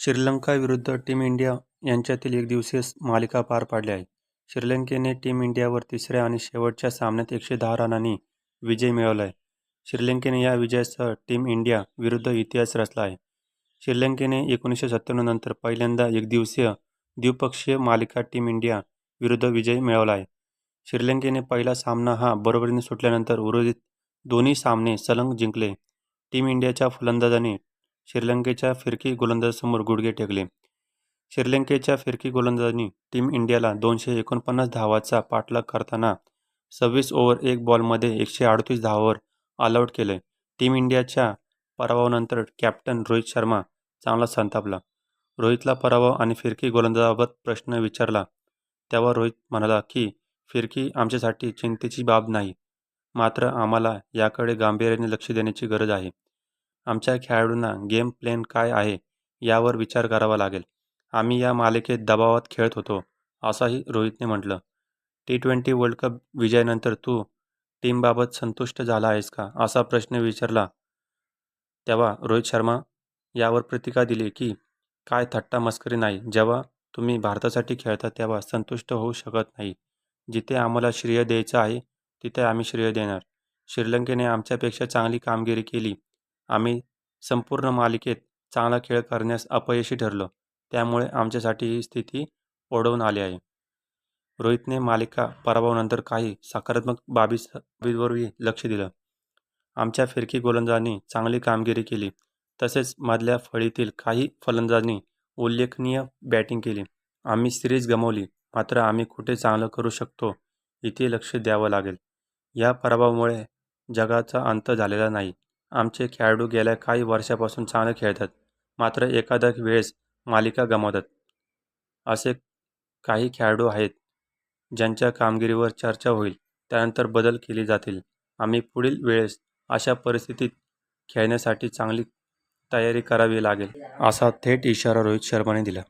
श्रीलंका विरुद्ध team India यांच्यातील एकदिवसीय मालिका पार पाडली आहे. श्रीलंकेने टीम इंडियावर तिसऱ्या आणि शेवटच्या सामन्यात एकशे दहा रनांनी विजय मिळवला आहे. श्रीलंकेने या विजयासह टीम इंडिया विरुद्ध इतिहास रचला आहे. श्रीलंकेने एकोणीसशे सत्त्याण्णव नंतर पहिल्यांदा एकदिवसीय द्विपक्षीय मालिका टीम इंडिया विरुद्ध विजय मिळवला आहे. श्रीलंकेने पहिला सामना हा बरोबरीने सुटल्यानंतर उर्वरित दोन्ही सामने सलंग जिंकले. टीम इंडियाच्या फलंदाजाने श्रीलंकेच्या फिरकी गोलंदाजासमोर गुडघे टेकले. श्रीलंकेच्या फिरकी गोलंदाजांनी टीम इंडियाला दोनशे एकोणपन्नास धावाचा पाठलाग करताना सव्वीस ओव्हर एक बॉलमध्ये एकशे अडतीस धावावर ऑलआउट केले. टीम इंडियाच्या पराभवानंतर कॅप्टन रोहित शर्मा चांगला संतापला. रोहितला पराभव आणि फिरकी गोलंदाजाबाबत प्रश्न विचारला तेव्हा रोहित म्हणाला की, फिरकी आमच्यासाठी चिंतेची बाब नाही. मात्र आम्हाला याकडे गांभीर्याने लक्ष देण्याची गरज आहे. आमच्या खेळाडूंना गेम प्लॅन काय आहे यावर विचार करावा लागेल. आम्ही या मालिकेत दबावात खेळत होतो, असंही रोहितने म्हटलं. टी-ट्वेंटी वर्ल्ड कप विजयानंतर तू टीमबाबत संतुष्ट झाला आहेस का, असा प्रश्न विचारला तेव्हा रोहित शर्मा यावर प्रतिका दिली की, काय थट्टा-मस्करी नाही. जेव्हा तुम्ही भारतासाठी खेळता तेव्हा संतुष्ट होऊ शकत नाही. जिथे आम्हाला श्रेय द्यायचं आहे तिथे आम्ही श्रेय देणार. श्रीलंकेने आमच्यापेक्षा चांगली कामगिरी केली. आम्ही संपूर्ण मालिकेत चांगला खेळ करण्यास अपयशी ठरलो. त्यामुळे आमच्यासाठी ही स्थिती ओढवून आली आहे. रोहितने मालिका पराभवानंतर काही सकारात्मक बाबीवरही लक्ष दिलं. आमच्या फिरकी गोलंदाजांनी चांगली कामगिरी केली. तसेच मधल्या फळीतील काही फलंदाजांनी उल्लेखनीय बॅटिंग केली. आम्ही सिरीज गमावली, मात्र आम्ही कुठे चांगलं करू शकतो इथे लक्ष द्यावं लागेल. या पराभवामुळे जगाचा अंत झालेला नाही. आमचे खेळाडू गेल्या काही वर्षापासून चांगलं खेळतात, मात्र एखाद्या वेळेस मालिका गमावतात. असे काही खेळाडू आहेत ज्यांच्या कामगिरीवर चर्चा होईल. त्यानंतर बदल केले जातील. आम्ही पुढील वेळेस अशा परिस्थितीत खेळण्यासाठी चांगली तयारी करावी लागेल, असा थेट इशारा रोहित शर्माने दिला.